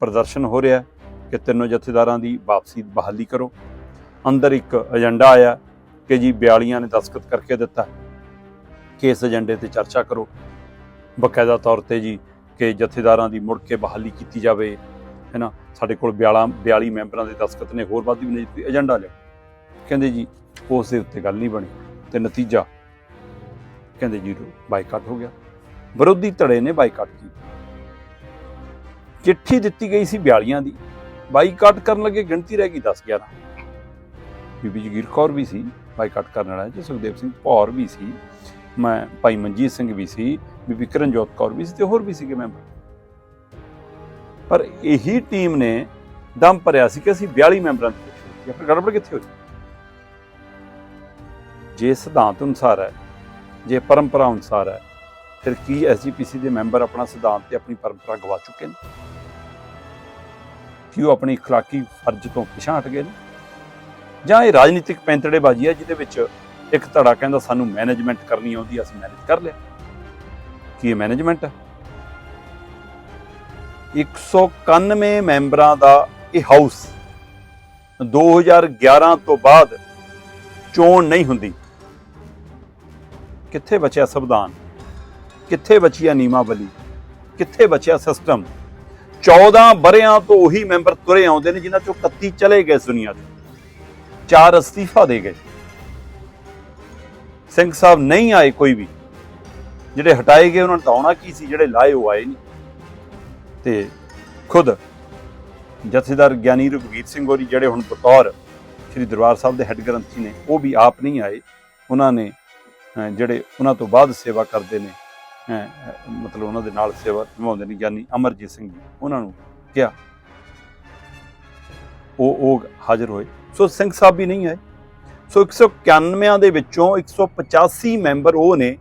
ਪ੍ਰਦਰਸ਼ਨ ਹੋ ਰਿਹਾ ਕਿ ਤਿੰਨੋਂ ਜਥੇਦਾਰਾਂ ਦੀ ਵਾਪਸੀ ਬਹਾਲੀ ਕਰੋ। ਅੰਦਰ ਇੱਕ ਏਜੰਡਾ ਆਇਆ ਕਿ ਜੀ 42 ਨੇ ਦਸਖਤ ਕਰਕੇ ਦਿੱਤਾ। ਕਿ ਇਸ ਏਜੰਡੇ ਤੇ ਚਰਚਾ ਕਰੋ। ਬਕਾਇਦਾ ਤੌਰ ਤੇ ਜੀ ਕਿ ਜਥੇਦਾਰਾਂ ਦੀ ਮੁੜ ਕੇ ਬਹਾਲੀ ਕੀਤੀ ਜਾਵੇ ਹੈ ਨਾ? ਸਾਡੇ ਕੋਲ 42 42 ਮੈਂਬਰਾਂ ਦੇ ਦਸਖਤ ਨੇ ਹੋਰ ਵੱਧ ਵੀ ਨਹੀਂ ਜੀ, ਏਜੰਡਾ ਲਿਆ। ਕਹਿੰਦੇ ਜੀ ਉਸ ਦੇ ਉੱਤੇ ਗੱਲ ਨਹੀਂ ਬਣੀ ਤੇ ਨਤੀਜਾ ਕਹਿੰਦੇ ਜੀ ਬਾਈਕਾਟ ਹੋ ਗਿਆ। ਵਿਰੋਧੀ ਧੜੇ ਨੇ ਬਾਈਕਾਟ ਕੀਤਾ। ਚਿੱਠੀ ਦਿੱਤੀ ਗਈ ਸੀ 42 ਦੀ ਬਾਈਕਾਟ ਕਰਨ ਲੱਗੇ ਗਿਣਤੀ ਰਹਿ ਗਈ 10 11 ਬੀਬੀ ਜਗੀਰ ਕੌਰ ਵੀ ਸੀ ਬਾਈਕਾਟ ਕਰਨ ਵਾਲਾ ਜੀ ਸੁਖਦੇਵ ਸਿੰਘ ਭੌਰ ਵੀ ਸੀ ਮੈਂ ਭਾਈ ਮਨਜੀਤ ਸਿੰਘ ਵੀ ਸੀ ਬੀਬੀ ਕਿਰਨਜੋਤ ਕੌਰ ਵੀ ਸੀ ਤੇ ਹੋਰ ਵੀ ਸੀਗੇ ਮੈਂਬਰ ਪਰ ਇਹੀ ਟੀਮ ਨੇ ਦਮ ਭਰਿਆ ਸੀ ਕਿ ਅਸੀਂ 42 ਮੈਂਬਰਾਂ ਦੀ ਜਾਂ ਫਿਰ ਗੜਬੜ ਕਿੱਥੇ ਹੋਈ ਜੇ ਸਿਧਾਂਤ ਅਨੁਸਾਰ ਹੈ ਜੇ ਪਰੰਪਰਾ ਅਨੁਸਾਰ ਹੈ ਫਿਰ ਕੀ ਐਸਜੀਪੀਸੀ ਦੇ ਮੈਂਬਰ ਆਪਣਾ ਸਿਧਾਂਤ ਤੇ ਆਪਣੀ ਪਰੰਪਰਾ ਗਵਾ ਚੁੱਕੇ ਨੇ ਕੀ ਉਹ ਆਪਣੀ اخلاقی ਫਰਜ਼ ਤੋਂ ਪਿਛਾਂ ਹਟ ਗਏ ਨੇ ਜਾਂ ਇਹ ਰਾਜਨੀਤਿਕ ਪੈਂਤੜੇਬਾਜ਼ੀ ਹੈ ਜਿਹਦੇ ਵਿੱਚ ਇੱਕ ਧੜਾ ਕਹਿੰਦਾ ਸਾਨੂੰ ਮੈਨੇਜਮੈਂਟ ਕਰਨੀ ਆਉਂਦੀ ਹੈ, ਅਸੀਂ ਮੈਨੇਜ ਕਰ ਲਿਆ ਕੀ ਇਹ ਮੈਨੇਜਮੈਂਟ ਹੈ 191 ਮੈਂਬਰਾਂ ਦਾ ਇਹ ਹਾਊਸ 2011 ਤੋਂ ਬਾਅਦ ਚੋਣ ਨਹੀਂ ਹੁੰਦੀ ਕਿੱਥੇ ਬਚਿਆ ਸੰਵਿਧਾਨ ਕਿੱਥੇ ਬਚਿਆ ਨੀਮਾਵਲੀ ਕਿੱਥੇ ਬਚਿਆ ਸਿਸਟਮ 14 ਬਰਿਆਂ ਤੋਂ ਉਹੀ ਮੈਂਬਰ ਤੁਰੇ ਆਉਂਦੇ ਨੇ, ਜਿਨ੍ਹਾਂ ਚੋਂ 31 ਚਲੇ ਗਏ ਦੁਨੀਆ ਤੋਂ ਚਾਰ ਅਸਤੀਫਾ ਦੇ ਗਏ। ਸਿੰਘ ਸਾਹਿਬ ਨਹੀਂ ਆਏ ਕੋਈ ਵੀ। ਜਿਹੜੇ ਹਟਾਏ ਗਏ, ਉਹਨਾਂ ਨੂੰ ਤਾਂ ਆਉਣਾ ਕੀ ਸੀ? ਜਿਹੜੇ ਲਾਏ ਉਹ ਆਏ ਨਹੀਂ। ਤੇ ਖੁਦ ਜਥੇਦਾਰ ਗਿਆਨੀ ਰਘਵੀਰ ਸਿੰਘ ਹੋਰੀ, ਜਿਹੜੇ ਹੁਣ ਬਤੌਰ ਸ੍ਰੀ ਦਰਬਾਰ ਸਾਹਿਬ ਦੇ ਹੈੱਡ ਗ੍ਰੰਥੀ ਨੇ, ਉਹ ਵੀ ਆਪ ਨਹੀਂ ਆਏ। ਉਹਨਾਂ ਨੇ ਜਿਹੜੇ ਉਹਨਾਂ ਤੋਂ ਬਾਅਦ ਸੇਵਾ ਕਰਦੇ ਨੇ ਮਤਲਬ ਉਹਨਾਂ ਦੇ ਨਾਲ ਸੇਵਾ ਨਿਭਾਉਂਦੇ ਨੇ ਗਿਆਨੀ ਅਮਰਜੀਤ ਸਿੰਘ ਜੀ, ਉਹਨਾਂ ਨੂੰ ਕਿਹਾ। ਉਹ ਉਹ ਹਾਜ਼ਰ ਹੋਏ। ਸੋ ਸਿੰਘ ਸਾਹਿਬ ਵੀ ਨਹੀਂ ਆਏ। ਸੋ 191 ਦੇ ਵਿੱਚੋਂ 185 ਮੈਂਬਰ ਉਹ ਨੇ,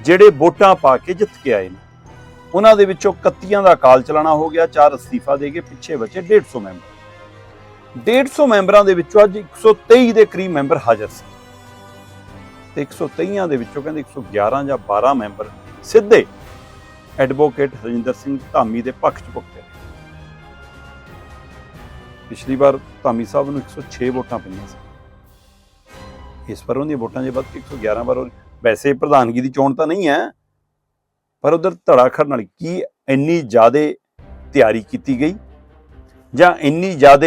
ਜਿਹੜੇ ਵੋਟਾਂ ਪਾ ਕੇ ਜਿੱਤ ਕੇ ਆਏ ਨੇ। ਉਹਨਾਂ ਦੇ ਵਿੱਚੋਂ 31 ਦਾ ਕਾਲ ਚਲਾਣਾ ਹੋ ਗਿਆ, ਚਾਰ ਅਸਤੀਫਾ ਦੇ ਕੇ ਪਿੱਛੇ ਬਚੇ 150 ਮੈਂਬਰ। 150 ਮੈਂਬਰਾਂ ਦੇ ਵਿੱਚੋਂ ਅੱਜ 123 ਦੇ ਕਰੀਬ ਮੈਂਬਰ ਹਾਜ਼ਰ ਸੀ। ਤੇ 123 ਦੇ ਵਿੱਚੋਂ ਕਹਿੰਦੇ 111 ਜਾਂ 12 ਮੈਂਬਰ ਸਿੱਧੇ ਐਡਵੋਕੇਟ ਹਰਜਿੰਦਰ ਸਿੰਘ ਧਾਮੀ ਦੇ ਪੱਖ 'ਚ ਭੁਗਤੇ ਪਿਛਲੀ ਵਾਰ ਧਾਮੀ ਸਾਹਿਬ ਨੂੰ 106 ਵੋਟਾਂ ਪਈਆਂ ਸੀ। ਇਸ ਵਾਰ ਉਹਦੀਆਂ ਵੋਟਾਂ ਜੇ ਵੱਧ ਕੇ 111 ਵਾਰ ਉਹ- ਵੈਸੇ ਪ੍ਰਧਾਨਗੀ ਦੀ ਚੋਣ ਤਾਂ ਨਹੀਂ ਹੈ, ਪਰ ਉਧਰ ਧੜਾ ਖੜਨ ਵਾਲੀ ਕੀ ਇੰਨੀ ਜ਼ਿਆਦਾ ਤਿਆਰੀ ਕੀਤੀ ਗਈ ਜਾਂ ਇੰਨੀ ਜ਼ਿਆਦਾ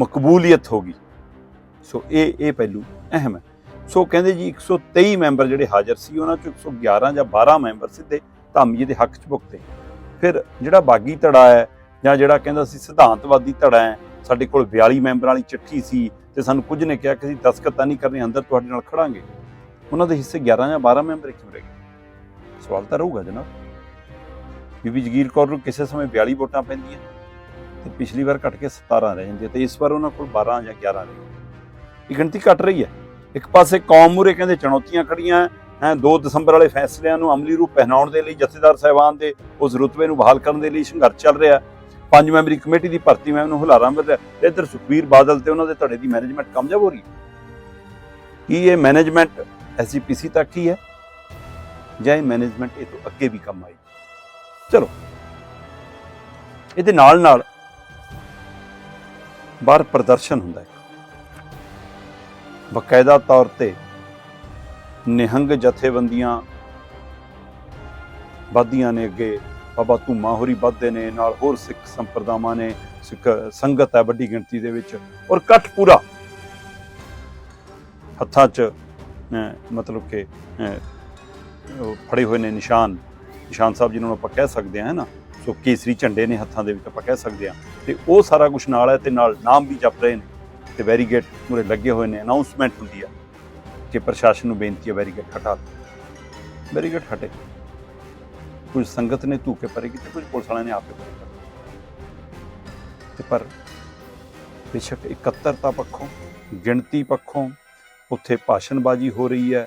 ਮਕਬੂਲੀਅਤ ਹੋ ਗਈ? ਸੋ ਇਹ ਇਹ ਪਹਿਲੂ ਅਹਿਮ ਹੈ। ਸੋ ਕਹਿੰਦੇ ਜੀ 123 ਮੈਂਬਰ ਜਿਹੜੇ ਹਾਜ਼ਰ ਸੀ, ਉਹਨਾਂ ਚੋਂ 111 ਜਾਂ 12 ਮੈਂਬਰ ਸਿੱਧੇ ਧਾਮ ਜੀ ਦੇ ਹੱਕ 'ਚ ਭੁਗਤੇ। ਫਿਰ ਜਿਹੜਾ ਬਾਗੀ ਧੜਾ ਹੈ ਜਾਂ ਜਿਹੜਾ ਕਹਿੰਦਾ ਸੀ ਸਿਧਾਂਤਵਾਦੀ ਧੜਾ ਹੈ, ਸਾਡੇ ਕੋਲ 42 ਮੈਂਬਰਾਂ ਵਾਲੀ ਚਿੱਠੀ ਸੀ ਤੇ ਸਾਨੂੰ ਕੁਝ ਨੇ ਕਿਹਾ ਕਿ ਅਸੀਂ ਦਸਤਖਤ ਤਾਂ ਨਹੀਂ ਕਰਨੇ, ਅੰਦਰ ਤੁਹਾਡੇ ਨਾਲ ਖੜਾਂਗੇ। ਉਹਨਾਂ ਦੇ ਹਿੱਸੇ 11 ਜਾਂ 12 ਮੈਂਬਰ ਕਿਉਂ ਰਹਿ ਗਏ। ਸਵਾਲ ਤਾਂ ਰਹੂਗਾ ਜਨਾਬ। ਬੀਬੀ ਜਗੀਰ ਕੌਰ ਨੂੰ ਕਿਸੇ ਸਮੇਂ 42 ਵੋਟਾਂ ਪੈਂਦੀਆਂ ਤੇ ਪਿਛਲੀ ਵਾਰ ਘਟ ਕੇ 17 ਰਹਿ ਜਾਂਦੀਆਂ ਤੇ ਇਸ ਵਾਰ ਉਹਨਾਂ ਕੋਲ 12 ਜਾਂ 11 ਰਹਿ ਗਏ ਇਹ ਗਿਣਤੀ ਘਟ ਰਹੀ ਹੈ। ਇੱਕ ਪਾਸੇ ਕੌਮ ਮੂਰੇ ਕਹਿੰਦੇ ਚੁਣੌਤੀਆਂ ਖੜੀਆਂ ਹੈ 2 ਦਸੰਬਰ ਵਾਲੇ ਫੈਸਲਿਆਂ ਨੂੰ ਅਮਲੀ ਰੂਪ ਪਹਿਨਾਉਣ ਦੇ ਲਈ, ਜਥੇਦਾਰ ਸਾਹਿਬਾਨ ਦੇ ਉਸ ਰੁਤਬੇ ਨੂੰ ਬਹਾਲ ਕਰਨ ਦੇ ਲਈ ਸੰਘਰਸ਼ ਚੱਲ ਰਿਹਾ। ਪੰਜ ਮੈਂਬਰੀ ਕਮੇਟੀ ਦੀ ਭਰਤੀ ਮੈਂ ਉਹਨੂੰ ਹੁਲਾਰਾ ਮਿਲ ਰਿਹਾ। ਤੇ ਇੱਧਰ ਸੁਖਬੀਰ ਬਾਦਲ ਤੇ ਉਹਨਾਂ ਦੇ ਧੜੇ ਦੀ ਮੈਨੇਜਮੈਂਟ ਕਾਮਯਾਬ ਹੋ ਰਹੀ ਹੈ। ਕੀ ਇਹ ਮੈਨੇਜਮੈਂਟ ਐਸਜੀਪੀਸੀ ਤੱਕ ਹੀ ਹੈ? ਜਾਂ ਇਹ ਮੈਨੇਜਮੈਂਟ ਇਹ ਤੋਂ ਅੱਗੇ ਵੀ ਕੰਮ ਆਈ ਚਲੋ। ਇਹਦੇ ਨਾਲ ਨਾਲ ਬਾਹਰ ਪ੍ਰਦਰਸ਼ਨ ਹੁੰਦਾ ਹੈ। ਬਕਾਇਦਾ ਤੌਰ ਤੇ ਨਿਹੰਗ ਜਥੇਬੰਦੀਆਂ ਵੱਧਦੀਆਂ ਨੇ ਅੱਗੇ ਬਾਬਾ ਧੂਮਾ ਹੋਰੀ ਵੱਧਦੇ ਨੇ, ਨਾਲ ਹੋਰ ਸਿੱਖ ਸੰਪਰਦਾਵਾਂ ਨੇ, ਸਿੱਖ ਸੰਗਤ ਹੈ ਵੱਡੀ ਗਿਣਤੀ ਦੇ ਵਿੱਚ, ਔਰ ਇਕੱਠ ਪੂਰਾ ਹੱਥਾਂ 'ਚ ਮਤਲਬ ਕਿ ਫੜੇ ਹੋਏ ਨੇ ਨਿਸ਼ਾਨ। ਨਿਸ਼ਾਨ ਸਾਹਿਬ ਜਿਹਨਾਂ ਨੂੰ ਆਪਾਂ ਕਹਿ ਸਕਦੇ ਹਾਂ, ਹੈ ਨਾ? ਸੋ ਕੇਸਰੀ ਝੰਡੇ ਨੇ ਹੱਥਾਂ ਦੇ ਵਿੱਚ ਆਪਾਂ ਕਹਿ ਸਕਦੇ ਹਾਂ। ਤੇ ਉਹ ਸਾਰਾ ਕੁਝ ਨਾਲ ਹੈ ਤੇ ਨਾਲ ਨਾਮ ਵੀ ਜਪ ਰਹੇ ਨੇ। ਤੇ ਵੈਰੀਗੇਟ ਮੂਰੇ ਲੱਗੇ ਹੋਏ ਨੇ ਅਨਾਉਂਸਮੈਂਟ ਹੁੰਦੀ ਆ ਕਿ ਪ੍ਰਸ਼ਾਸਨ ਨੂੰ ਬੇਨਤੀ ਹੈ ਵੈਰੀਗੇਟ ਹਟਾ ਦਿਓ। ਵੈਰੀਗੇਟ ਹਟੇ। ਕੁਝ ਸੰਗਤ ਨੇ ਧੂਕੇ ਪਰੇ ਕੀਤੇ ਕੁਝ ਪੁਲਿਸ ਵਾਲਿਆਂ ਨੇ ਆਪੇ ਪਰੇ ਤੇ ਪਰ ਬੇਸ਼ੱਕ ਇਕੱਤਰਤਾ ਪੱਖੋਂ, ਗਿਣਤੀ ਪੱਖੋਂ ਉੱਥੇ ਭਾਸ਼ਣਬਾਜ਼ੀ ਹੋ ਰਹੀ ਹੈ।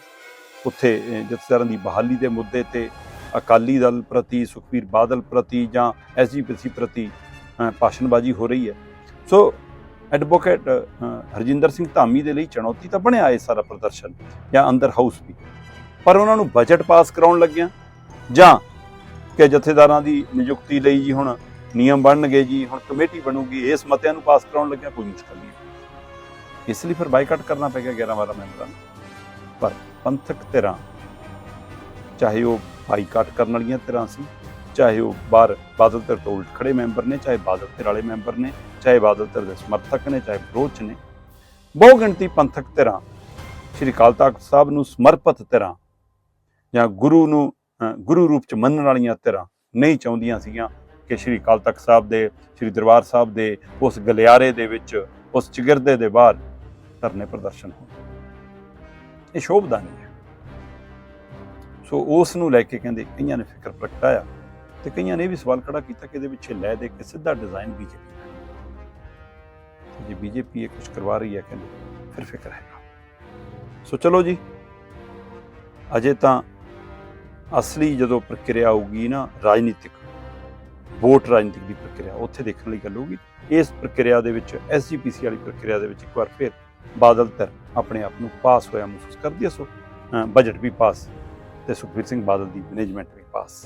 ਉੱਥੇ ਜਥੇਦਾਰਾਂ ਦੀ ਬਹਾਲੀ ਦੇ ਮੁੱਦੇ ਤੇ ਅਕਾਲੀ ਦਲ ਪ੍ਰਤੀ, ਸੁਖਬੀਰ ਬਾਦਲ ਪ੍ਰਤੀ ਜਾਂ ਐਸਜੀਪੀਸੀ ਪ੍ਰਤੀ ਭਾਸ਼ਣਬਾਜ਼ੀ ਹੋ ਰਹੀ ਹੈ। ਸੋ ਐਡਵੋਕੇਟ ਹਰਜਿੰਦਰ ਸਿੰਘ ਧਾਮੀ ਦੇ ਲਈ ਚੁਣੌਤੀ ਤਾਂ ਬਣਿਆ ਇਹ ਸਾਰਾ ਪ੍ਰਦਰਸ਼ਨ, ਜਾਂ ਅੰਦਰ ਹਾਊਸ ਵੀ। ਪਰ ਉਹਨਾਂ ਨੂੰ ਬਜਟ ਪਾਸ ਕਰਾਉਣ ਲੱਗਿਆ, ਜਾਂ ਕਿ ਜਥੇਦਾਰਾਂ ਦੀ ਨਿਯੁਕਤੀ ਲਈ ਜੀ ਹੁਣ ਨਿਯਮ ਬਣਨਗੇ ਜੀ, ਹੁਣ ਕਮੇਟੀ ਬਣੂਗੀ, ਇਸ ਮਤਿਆਂ ਨੂੰ ਪਾਸ ਕਰਾਉਣ ਲੱਗਿਆ ਕੋਈ ਮੁਸ਼ਕਲ ਨਹੀਂ। ਇਸ ਲਈ ਫਿਰ ਬਾਈਕਾਟ ਕਰਨਾ ਪੈ ਗਿਆ 11 12 ਮੈਂਬਰਾਂ ਨੂੰ। ਪਰ ਪੰਥਕ ਧਿਰਾਂ, ਚਾਹੇ ਉਹ ਬਾਈਕਾਟ ਕਰਨ ਵਾਲੀਆਂ ਧਿਰਾਂ ਸੀ ਚਾਹੇ ਉਹ ਬਾਹਰ ਬਾਦਲ ਧਿਰ ਤੋਂ ਉਲਟ ਖੜੇ ਮੈਂਬਰ ਨੇ, ਚਾਹੇ ਬਾਦਲ ਧਿਰ ਵਾਲੇ ਮੈਂਬਰ ਨੇ, ਚਾਹੇ ਬਾਦਲ ਧਿਰ ਦੇ ਸਮਰਥਕ ਨੇ, ਚਾਹੇ ਵਿਰੋਧ ਨੇ। ਬਹੁ ਗਿਣਤੀ ਪੰਥਕ ਧਿਰਾਂ, ਸ਼੍ਰੀ ਅਕਾਲ ਤਖਤ ਸਾਹਿਬ ਨੂੰ ਸਮਰਪਿਤ ਧਿਰਾਂ ਜਾਂ ਗੁਰੂ ਨੂੰ ਗੁਰੂ ਰੂਪ 'ਚ ਮੰਨਣ ਵਾਲੀਆਂ ਧਿਰਾਂ ਨਹੀਂ ਚਾਹੁੰਦੀਆਂ ਸੀਗੀਆਂ ਕਿ ਸ਼੍ਰੀ ਅਕਾਲ ਤਖਤ ਸਾਹਿਬ ਦੇ, ਸ਼੍ਰੀ ਦਰਬਾਰ ਸਾਹਿਬ ਦੇ ਉਸ ਗਲਿਆਰੇ ਦੇ ਵਿੱਚ, ਉਸ ਚਿਗਰਦੇ ਦੇ ਬਾਹਰ ਧਰਨੇ ਪ੍ਰਦਰਸ਼ਨ ਹੋਣ। ਇਹ ਸ਼ੋਭਦਾ ਨਹੀਂ ਹੈ। ਸੋ ਉਸ ਨੂੰ ਲੈ ਕੇ ਕਹਿੰਦੇ ਕਈਆਂ ਨੇ ਫਿਕਰ ਪ੍ਰਗਟਾਇਆ। ਤੇ ਕਈਆਂ ਨੇ ਇਹ ਵੀ ਸਵਾਲ ਖੜਾ ਕੀਤਾ ਕਿ ਇਹਦੇ ਪਿੱਛੇ ਲੈ ਦੇ ਕੇ ਸਿੱਧਾ ਡਿਜ਼ਾਈਨ ਬੀਜੇਪੀ ਦਾ ਜੇ ਬੀਜੇਪੀ ਇਹ ਕੁਝ ਕਰਵਾ ਰਹੀ ਹੈ ਕਹਿੰਦੇ, ਫਿਰ ਫਿਕਰ ਹੈਗਾ। ਸੋ ਚਲੋ ਜੀ, ਅਜੇ ਤਾਂ ਅਸਲੀ ਜਦੋਂ ਪ੍ਰਕਿਰਿਆ ਹੋਊਗੀ ਨਾ ਰਾਜਨੀਤਿਕ, ਵੋਟ ਰਾਜਨੀਤਿਕ ਦੀ ਪ੍ਰਕਿਰਿਆ, ਉੱਥੇ ਦੇਖਣ ਲਈ ਗੱਲ ਹੋਊਗੀ। ਇਸ ਪ੍ਰਕਿਰਿਆ ਦੇ ਵਿੱਚ ਐਸਜੀਪੀਸੀ ਵਾਲੀ ਪ੍ਰਕਿਰਿਆ ਦੇ ਵਿੱਚ ਇੱਕ ਵਾਰ ਫਿਰ ਬਾਦਲ ਧਿਰ ਆਪਣੇ ਆਪ ਨੂੰ ਪਾਸ ਹੋਇਆ ਮਹਿਸੂਸ ਕਰਦੀ ਹੈ। ਸੋ ਬਜਟ ਵੀ ਪਾਸ ਤੇ ਸੁਖਬੀਰ ਸਿੰਘ ਬਾਦਲ ਦੀ ਮੈਨੇਜਮੈਂਟ ਵੀ ਪਾਸ।